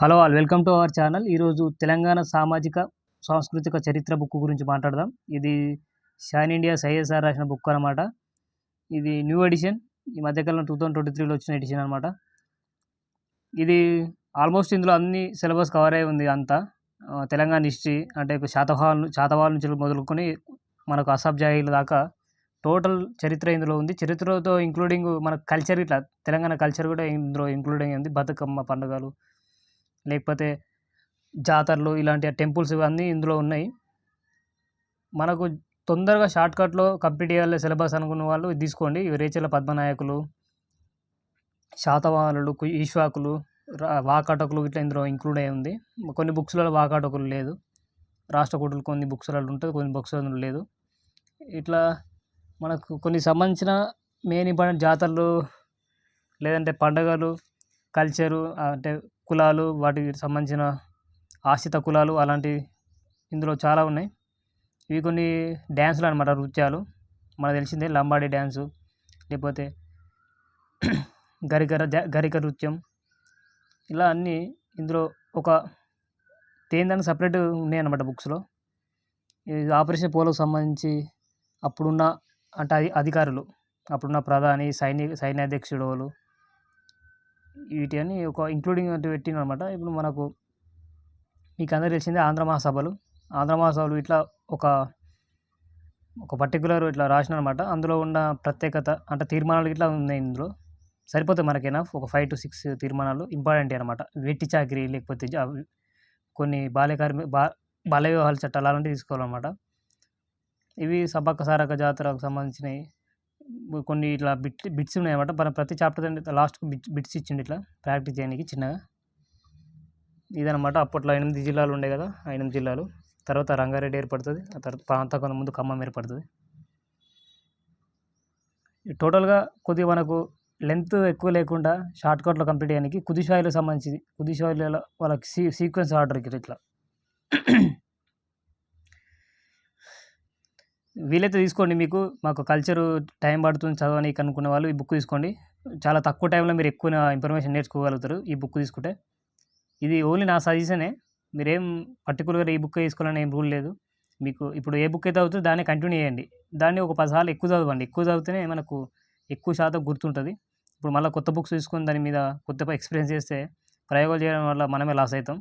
Hello all welcome to our channel. ఈరోజు తెలంగాణ సామాజిక సాంస్కృతిక చరిత్ర బుక్ గురించి మాట్లాడదాం. ఇది shine India I S R రాసిన బుక్ అనమాట ఇది న్యూ ఎడిషన్. ఈ మధ్యకాలంలో టూ థౌజండ్ ట్వంటీ త్రీలో వచ్చిన ఎడిషన్ అనమాట ఇది ఆల్మోస్ట్ ఇందులో అన్ని సిలబస్ కవర్ అయి ఉంది అంతా. తెలంగాణ హిస్టరీ అంటే శాతవాహన్ శాతవాహన్ నుంచి మొదలుకొని మనకు అసాబ్ అసబ్జాయిల దాకా టోటల్ చరిత్ర ఇందులో ఉంది. చరిత్రతో ఇంక్లూడింగ్ మన కల్చర్ ఇట్లా తెలంగాణ కల్చర్ కూడా ఇందులో ఇంక్లూడింగ్ ఉంది బతుకమ్మ పండుగలు లేకపోతే జాతరలు ఇలాంటి టెంపుల్స్ ఇవన్నీ ఇందులో ఉన్నాయి. మనకు తొందరగా షార్ట్కట్లో కంప్లీట్ చేయాలి సిలబస్ అనుకున్న వాళ్ళు తీసుకోండి. రేచల పద్మనాయకులు శాతవాహనులు ఈశ్వాకులు రా- వాకాటకులు ఇట్లా ఇందులో ఇంక్లూడ్ అయి ఉంది. కొన్ని బుక్స్లలో వాకాటకులు లేదు. రాష్ట్రకూటులు కొన్ని బుక్స్లలో ఉంటుంది కొన్ని బుక్స్లలో లేదు. ఇట్లా మనకు కొన్ని సంబంధించిన మెయిన్ ఇంపార్టెంట్ జాతరలు లేదంటే పండగలు కల్చరు అంటే కులాలు వాటికి సంబంధించిన ఆశ్రిత కులాలు అలాంటి ఇందులో చాలా ఉన్నాయి. ఇవి కొన్ని డ్యాన్సులు అనమాట నృత్యాలు. మనకు తెలిసిందే లంబాడీ డ్యాన్సు లేకపోతే గరికర గరిక నృత్యం. ఇలా అన్నీ ఇందులో ఒక తేందని సపరేట్ ఉన్నాయి అన్నమాట బుక్స్లో. ఇది ఆపరేషన్ పోలోకి సంబంధించి అప్పుడున్న అంటే అధికారులు అప్పుడున్న ప్రధాని సైనిక సైన్యాధ్యక్షుడు వాళ్ళు వీటి అని ఒక ఇంక్లూడింగ్ అంటే పెట్టిన అనమాట ఇప్పుడు మనకు మీకు అందరూ తెలిసిందే ఆంధ్ర మహాసభలు. ఆంధ్ర మహాసభలు ఇట్లా ఒక ఒక పర్టికులర్ ఇట్లా రాసిన అనమాట అందులో ఉన్న ప్రత్యేకత అంటే తీర్మానాలు ఇట్లా ఉన్నాయి ఇందులో. సరిపోతాయి మనకైనా ఒక ఫైవ్ టు సిక్స్ తీర్మానాలు ఇంపార్టెంట్ అనమాట వెట్టి చాకరీ లేకపోతే కొన్ని బాల్య కార్మి బా బాల్య వివాహాల చట్టాలు అలాంటివి తీసుకోవాలన్నమాట. ఇవి సబక్క సారక్క జాతరకు సంబంధించినవి. కొన్ని ఇట్లా బిట్ బిట్స్ ఉన్నాయన్నమాట. మనం ప్రతి చాప్టర్ లాస్ట్కి బిట్స్ బిట్స్ ఇచ్చిండు ఇట్లా. ప్రాక్టీస్ చేయడానికి చిన్నగా. ఇదనమాట అప్పట్లో ఎనిమిది జిల్లాలు ఉండే కదా ఆ ఎనిమిది జిల్లాలు. తర్వాత రంగారెడ్డి ఏర్పడుతుంది. ఆ తర్వాత ప్రాంత కొంత ముందు ఖమ్మం ఏర్పడుతుంది. టోటల్గా కొద్దిగా మనకు లెంత్ ఎక్కువ లేకుండా షార్ట్ కట్లో కంప్లీట్ చేయడానికి కుదిశాయిలకు సంబంధించి కుదిశాయిలలో వాళ్ళకి సీ సీక్వెన్స్ ఆర్డర్ ఇట్లా. వీలైతే తీసుకోండి మీకు. మాకు కల్చరు టైం పడుతుంది చదవడానికి అనుకున్న వాళ్ళు ఈ బుక్ తీసుకోండి. చాలా తక్కువ టైంలో మీరు ఎక్కువ ఇన్ఫర్మేషన్ నేర్చుకోగలుగుతారు ఈ బుక్ తీసుకుంటే. ఇది ఓన్లీ నా సజెషనే మీరేం పర్టికులర్గా ఈ బుక్ తీసుకోవాలని ఏం రూల్ లేదు. మీకు ఇప్పుడు ఏ బుక్ అయితే అవుతుందో దాన్ని కంటిన్యూ చేయండి. దాన్ని ఒక పదిసార్లు ఎక్కువ చదవండి. ఎక్కువ చదివితేనే మనకు ఎక్కువ శాతం గుర్తుంటుంది. ఇప్పుడు మళ్ళీ కొత్త బుక్స్ తీసుకొని దాని మీద కొత్త ఎక్స్పీరియన్స్ చేస్తే ప్రయోగాలు చేయడం వల్ల మనమే లాస్ అవుతాం.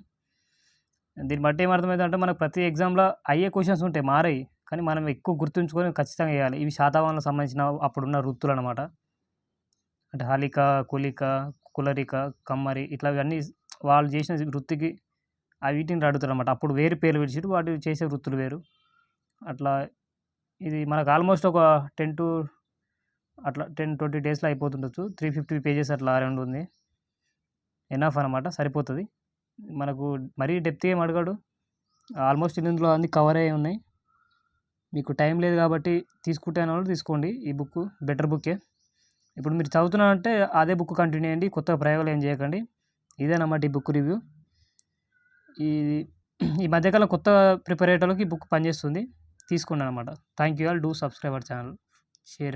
దీన్ని బట్టి ఏమర్థమవుతుందంటే మనకు ప్రతి ఎగ్జామ్లో అయ్యే క్వశ్చన్స్ ఉంటాయి. మారాయి. కానీ మనం ఎక్కువ గుర్తుంచుకొని ఖచ్చితంగా వేయాలి. ఇవి శాతవాహనకు సంబంధించిన అప్పుడున్న వృత్తులు అనమాట అంటే హలిక కులిక కులరిక కమ్మరి ఇట్లా ఇవన్నీ వాళ్ళు చేసిన వృత్తికి ఆ వీటిని అడుగుతారు అనమాట అప్పుడు వేరు పేర్లు పిలిచిட்டு వాటి చేసే వృత్తులు వేరు. అట్లా ఇది మనకు ఆల్మోస్ట్ ఒక టెన్ టు అట్లా టెన్ ట్వంటీ డేస్లో అయిపోతుండొచ్చు. త్రీ ఫిఫ్టీ పేజెస్ అట్లా అరౌండ్ ఉంది. ఎనఫ్ అనమాట సరిపోతుంది. మనకు మరీ డెప్త్ ఏం అడగాడు. ఆల్మోస్ట్ ఇందులో అన్ని కవర్ అయ్యి ఉన్నాయి. మీకు టైం లేదు కాబట్టి తీసుకుంటే అన్న వాళ్ళు తీసుకోండి. ఈ బుక్ బెటర్ బుక్కే. ఇప్పుడు మీరు చదువుతున్నారంటే అదే బుక్ కంటిన్యూ చేయండి. కొత్త ప్రయోగాలు ఏం చేయకండి. ఇదేనమాట ఈ బుక్ రివ్యూ. ఈ ఈ మధ్యకాలం కొత్త ప్రిపరేటర్లకి ఈ బుక్ పనిచేస్తుంది. తీసుకున్నాను అనమాట thank you all. Do subscribe our channel. Share